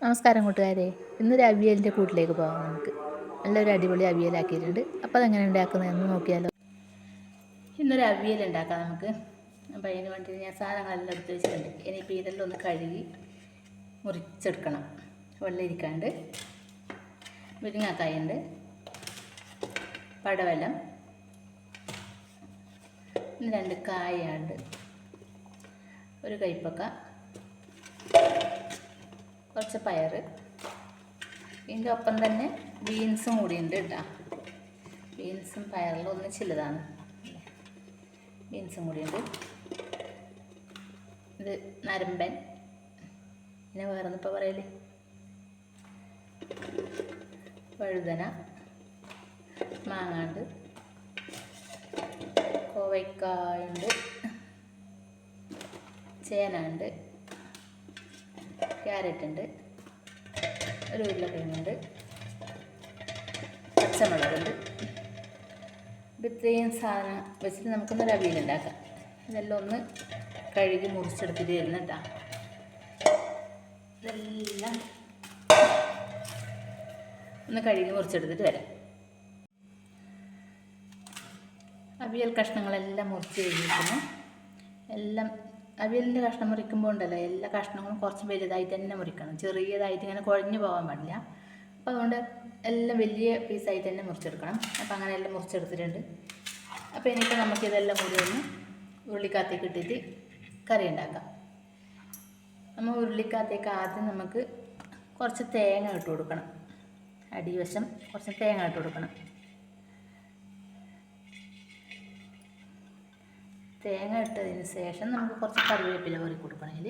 നമസ്കാരം കൂട്ടുകാരെ. ഇന്ന് ഒരു അവിയലിന്റെ കൂട്ടിലേക്ക് പോകാം നമുക്ക്. നല്ലൊരു അടിപൊളി അവിയലാക്കിയിട്ടുണ്ട്. അപ്പോൾ അതെങ്ങനെ ഉണ്ടാക്കുന്നതെന്ന് നോക്കിയാലോ. ഇന്നൊരു അവിയൽ ഉണ്ടാക്കാം നമുക്ക്. അപ്പോൾ അതിന് വേണ്ടിയിട്ട് ഞാൻ സാധനങ്ങളെല്ലാം എടുത്ത് വെച്ചിട്ടുണ്ട്. ഇനിയിപ്പോൾ ഇതെല്ലാം ഒന്ന് കഴുകി മുറിച്ചെടുക്കണം. വെള്ളരിക്കാണ്ട് മുരിങ്ങാക്കായുണ്ട്. പടവലം. രണ്ട് കായുണ്ട് ഒരു കൈപ്പക്ക. കുറച്ച് പയർ. ഇതിന്റെ ഒപ്പം തന്നെ ബീൻസും കൂടി ഉണ്ട് കേട്ടോ. ബീൻസും പയറിലും ചിലതാണ്. ബീൻസും കൂടി ഉണ്ട്. ഇത് നരമ്പൻ. പിന്നെ വേറെ ഇപ്പോൾ പറയൽ? വഴുതന മാങ്ങാണ്ട് കോവയ്ക്കായുണ്ട് ചേന ക്യാരറ്റ് ഉണ്ട് ഒരു ഉരുളക്കിഴങ്ങുണ്ട് പച്ചമുളകുണ്ട്. ഇപ്പം ഇത്രയും സാധനം വെച്ചിട്ട് നമുക്കൊന്നൊരു രവിയിൽ ഉണ്ടാക്കാം ഇതെല്ലാം ഒന്ന് കഴുകി മുറിച്ചെടുത്തിട്ട് വരുന്ന കേട്ടോ. ഇതെല്ലാം ഒന്ന് കഴുകി മുറിച്ചെടുത്തിട്ട് വരാം. അവിയൽ കഷ്ണങ്ങളെല്ലാം മുറിച്ച് കഴിഞ്ഞിരിക്കുന്നു. എല്ലാം അവിയലിന്റെ കഷ്ണം മുറിക്കുമ്പോൾ ഉണ്ടല്ലോ എല്ലാ കഷ്ണങ്ങളും കുറച്ച് വലുതായിട്ട് തന്നെ മുറിക്കണം. ചെറിയതായിട്ട് ഇങ്ങനെ കുഴഞ്ഞു പോകാൻ പാടില്ല. അപ്പോൾ അതുകൊണ്ട് എല്ലാം വലിയ പീസായിട്ട് തന്നെ മുറിച്ചെടുക്കണം. അപ്പോൾ അങ്ങനെ എല്ലാം മുറിച്ചെടുത്തിട്ടുണ്ട്. അപ്പോൾ ഇനിയിപ്പോൾ നമുക്കിതെല്ലാം കൂടി ഒന്ന് ഉരുളിക്കാത്തേക്ക് ഇട്ടിട്ട് കറി ഉണ്ടാക്കാം. നമ്മൾ ഉരുളിക്കാത്തേക്ക് ആദ്യം നമുക്ക് കുറച്ച് തേങ്ങ ഇട്ട് കൊടുക്കണം. അടിവശം കുറച്ച് തേങ്ങ ഇട്ട് കൊടുക്കണം. തേങ്ങ ഇട്ടതിന് ശേഷം നമുക്ക് കുറച്ച് കറിവേപ്പില കോരി കൊടുക്കണമെങ്കിൽ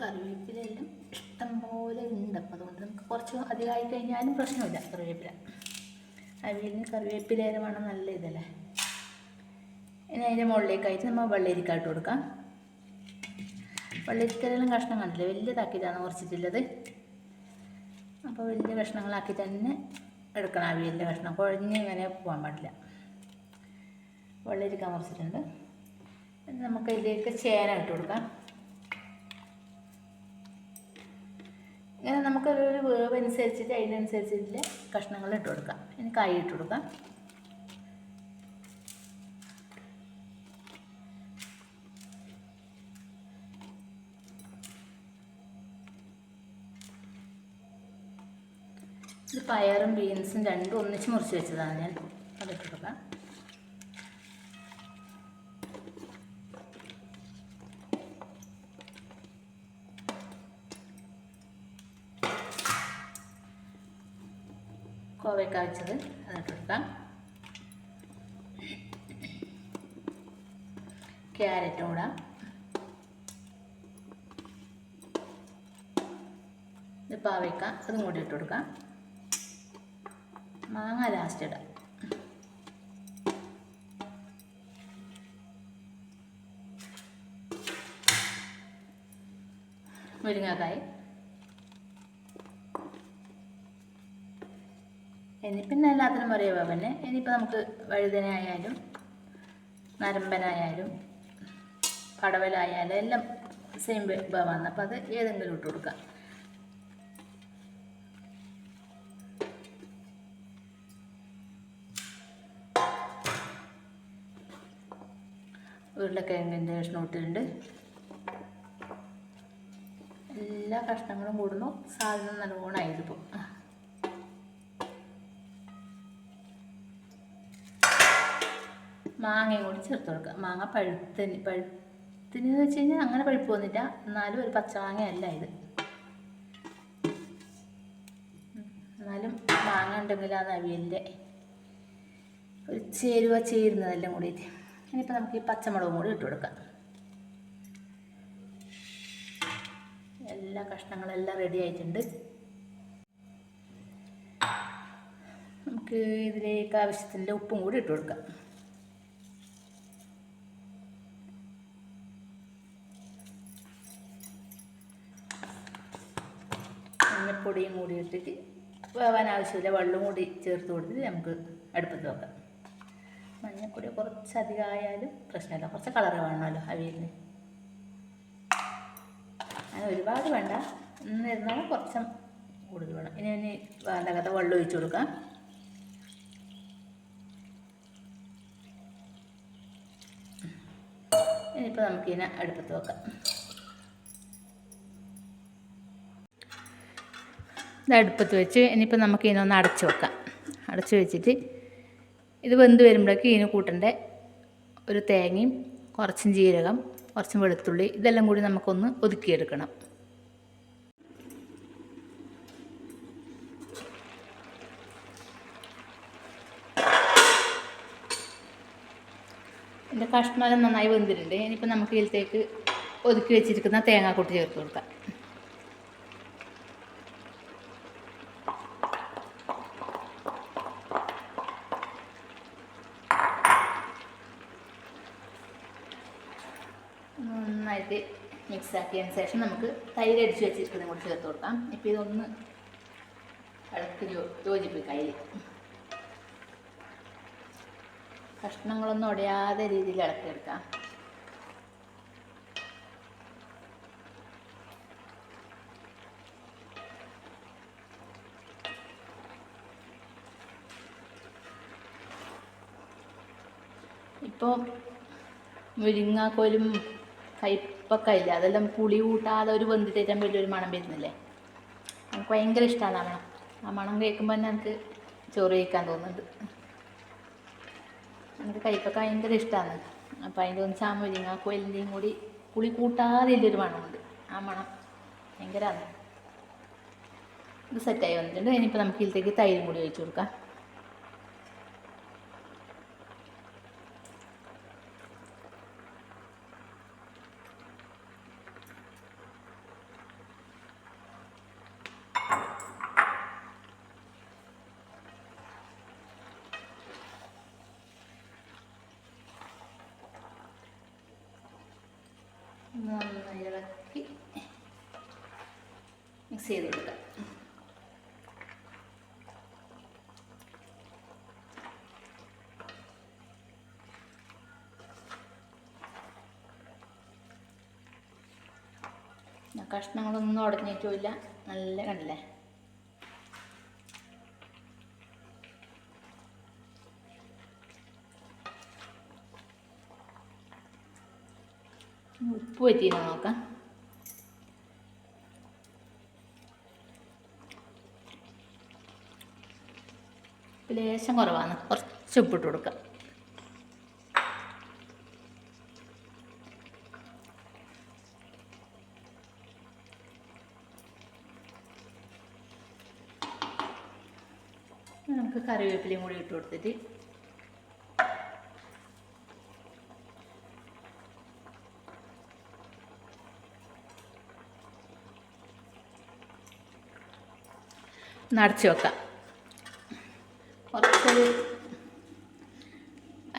കറിവേപ്പില എല്ലാം ഇഷ്ടം പോലെ ഉണ്ട്. അപ്പോൾ അതുകൊണ്ട് നമുക്ക് കുറച്ച് അധികമായി കഴിഞ്ഞാലും പ്രശ്നമില്ല കറിവേപ്പില. അവിയലിന് കറിവേപ്പിലേരെ വേണം നല്ല ഇതല്ലേ. ഇനി അതിന്റെ മുകളിലേക്കായിട്ട് നമ്മൾ വെള്ളരിക്കായിട്ട് കൊടുക്കാം. വെള്ളരിക്കലെല്ലാം കഷ്ണം കണ്ടില്ലേ? വലിയതാക്കിയിട്ടാണ് കുറച്ചിട്ടുള്ളത് അപ്പോൾ വലിയ കഷ്ണങ്ങളാക്കി തന്നെ എടുക്കണം അവിയലിന്റെ കഷ്ണം. കുഴഞ്ഞ് ഇങ്ങനെ പോകാൻ പാടില്ല. വെള്ളരിക്ക മുറിച്ചിട്ടുണ്ട്. നമുക്ക് ഇതിലേക്ക് ചേന ഇട്ട് കൊടുക്കാം. ഇങ്ങനെ നമുക്കൊരു വേവ് അനുസരിച്ചിട്ട് അതിനനുസരിച്ചിട്ട് കഷ്ണങ്ങൾ ഇട്ട് കൊടുക്കാം. ഇനി കായ് ഇട്ട് കൊടുക്കാം. ഇത് പയറും ബീൻസും രണ്ടും ഒന്നിച്ച് മുറിച്ച് വെച്ചതാണ് ഞാൻ. അതിട്ട് കൊടുക്കാം കോവയ്ക്ക വെച്ചത് അതിട്ട് കൊടുക്കാം ക്യാരറ്റും കൂടാം. പാവയ്ക്ക അതും കൂടി ഇട്ട് കൊടുക്കാം. മാങ്ങ ലാസ്റ്റ് ഇടാം. മുരിങ്ങാക്കായി. ഇനിയിപ്പം എല്ലാത്തിനും ഒരേ വേവന്നെ ഇനിയിപ്പോൾ നമുക്ക് വഴുതനായാലും നരമ്പനായാലും പടവലായാലും എല്ലാം സെയിം വേവാണ് അപ്പോൾ അത് ഏതെങ്കിലും ഇട്ട് കൊടുക്കാം. ഉരുളക്കിഴങ്ങിന്റെ ഇട്ടിട്ടുണ്ട് എല്ലാ കഷ്ണങ്ങളും കൂടുന്നു. സാധനം നല്ലോണം ആയതിപ്പോൾ മാങ്ങയും കൂടി ചേർത്ത് കൊടുക്കുക മാങ്ങ പഴുത്തിന് പഴുത്തിന് എന്ന് വെച്ച് കഴിഞ്ഞാൽ അങ്ങനെ പഴുപ്പ് വന്നില്ല. എന്നാലും ഒരു പച്ചമാങ്ങയല്ല ഇത്. എന്നാലും മാങ്ങ ഉണ്ടെങ്കിൽ അവിയലിന്റെ ഒരു ചേരുവ ചേരുന്നതെല്ലാം കൂടിയിട്ട്. ഇനിയിപ്പോൾ നമുക്ക് ഈ പച്ചമുളകും കൂടി ഇട്ട് കൊടുക്കാം. എല്ലാ കഷ്ണങ്ങളെല്ലാം റെഡി ആയിട്ടുണ്ട്. നമുക്ക് ഇതിലേക്ക് ആവശ്യത്തിന്റെ ഉപ്പും കൂടി ഇട്ട് കൊടുക്കാം. മഞ്ഞപ്പൊടിയും കൂടി ഇട്ടിട്ട് വേവാൻ ആവശ്യമില്ല വെള്ളം കൂടി ചേർത്ത് കൊടുത്തിട്ട് നമുക്ക് അടുപ്പത്ത് വെക്കാം. മഞ്ഞപ്പൊടി കുറച്ച് അധികമായാലും പ്രശ്നമില്ല. കുറച്ച് കളർ വേണമല്ലോ അവിയലിന്. അങ്ങനെ ഒരുപാട് വേണ്ട. എന്നിരുന്നാൽ കുറച്ച് കൂടുതൽ വേണം. ഇനി ഇനി വേണ്ടകത്ത വെള്ളം ഒഴിച്ചു കൊടുക്കാം. ഇനിയിപ്പോൾ നമുക്കിതിനെ അടുപ്പത്ത് വെക്കാം. ഇത് അടുപ്പത്ത് വെച്ച് ഇനിയിപ്പോൾ നമുക്ക് ഇതിനൊന്ന് അടച്ച് വെക്കാം. അടച്ച് വെച്ചിട്ട് ഇത് വെന്ത് വരുമ്പോഴേക്കും ഇതിന് കൂട്ടേണ്ട ഒരു തേങ്ങയും കുറച്ചും ജീരകം കുറച്ചും വെളുത്തുള്ളി ഇതെല്ലാം കൂടി നമുക്കൊന്ന് ഒതുക്കിയെടുക്കണം. എന്റെ കഷ്ണമെല്ലാം നന്നായി വെന്തിട്ടുണ്ട്. ഇനിയിപ്പോൾ നമുക്ക് ഇതിലത്തേക്ക് ഒതുക്കി വെച്ചിരിക്കുന്ന തേങ്ങാക്കൂട്ട് ചേർത്ത് കൊടുക്കാം. നന്നായിട്ട് മിക്സ് ആക്കിയതിന് ശേഷം നമുക്ക് തൈര് അടിച്ച് വെച്ചിരിക്കുന്നതും കൂടി ചേർത്ത് കൊടുക്കാം. ഇപ്പോൾ ഇതൊന്ന് ഇളക്കി യോജിപ്പിക്കാം അതിൽ കഷ്ണങ്ങളൊന്നും ഉടയാതെ രീതിയിൽ ഇളക്കിയെടുക്കാം. ഇപ്പോൾ മുരിങ്ങാക്കോലും കയ്പ്പൊക്കെ ഇല്ല അതെല്ലാം പുളി കൂട്ടാതെ ഒരു വെന്തിട്ടേറ്റാൻ ഒരു മണം വരുന്നില്ലേ? എനിക്ക് ഭയങ്കര ഇഷ്ടമാണ് ആ മണം. ആ മണം കേൾക്കുമ്പോൾ തന്നെ എനിക്ക് ചോറ് കഴിക്കാൻ തോന്നുന്നുണ്ട്. എനിക്ക് കയ്പ്പൊക്കെ ഭയങ്കര ഇഷ്ടമാണ് അപ്പം അതിന്റെ ഒന്ന് ചാ കൊല്ലിയും കൂടി പുളി കൂട്ടാതെ ഇല്ലൊരു മണമുണ്ട്. ആ മണം ഭയങ്കരമാണ്. ഇത് സെറ്റായി വന്നിട്ടുണ്ട്. ഇനിയിപ്പോൾ നമുക്ക് ഇതിലേക്ക് തൈരും കൂടി ഒഴിച്ചു കൊടുക്കാം. നന്നായി ഇളക്കി മിക്സ് ചെയ്ത് കൊടുക്കാം. കഷ്ണങ്ങളൊന്നും ഉടഞ്ഞിട്ടുമില്ല. നല്ല കണ്ടില്ലേ? ഉപ്പ് പറ്റിയെന്ന് നോക്കാം. ലേശം കുറവാണ്. കുറച്ച് ഉപ്പിട്ട് കൊടുക്കാം. നമുക്ക് കറിവേപ്പിലയും കൂടി ഇട്ട് കൊടുത്തിട്ട് ഒന്ന് അടച്ച് വെക്കാം. കുറച്ചൊരു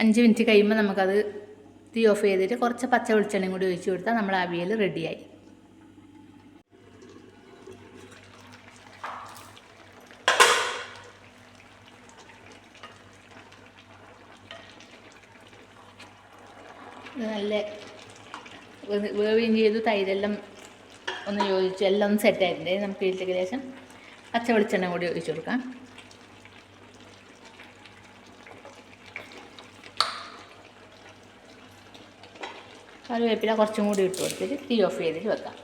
അഞ്ച് മിനിറ്റ് കഴിയുമ്പോൾ നമുക്കത് തീ ഓഫ് ചെയ്തിട്ട് കുറച്ച് പച്ച വെളിച്ചെണ്ണയും കൂടി ഒഴിച്ചു കൊടുത്താൽ നമ്മൾ അവിയൽ റെഡിയായി. നല്ല വേവിങ് ചെയ്തു തൈരെല്ലാം ഒന്ന് യോജിച്ചു എല്ലാം ഒന്ന് സെറ്റായിട്ടുണ്ട് നമുക്ക് ഇതിലേക്ക് ലേശം പച്ച വെളിച്ചെണ്ണ കൂടി ഒഴിച്ചു കൊടുക്കാം. കറിവേപ്പില കുറച്ചും കൂടി ഇട്ട് കൊടുത്തിട്ട് തീ ഓഫ് ചെയ്തിട്ട് വെക്കാം.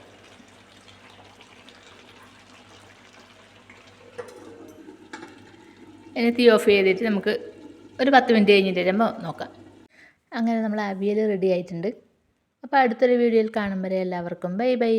ഇനി തീ ഓഫ് ചെയ്തിട്ട് നമുക്ക് ഒരു പത്ത് മിനിറ്റ് കഴിഞ്ഞിട്ട് വരുമ്പോൾ നോക്കാം. അങ്ങനെ നമ്മൾ അവിയൽ റെഡി ആയിട്ടുണ്ട്. അപ്പോൾ അടുത്തൊരു വീഡിയോയിൽ കാണും വരെ എല്ലാവർക്കും. Bye bye.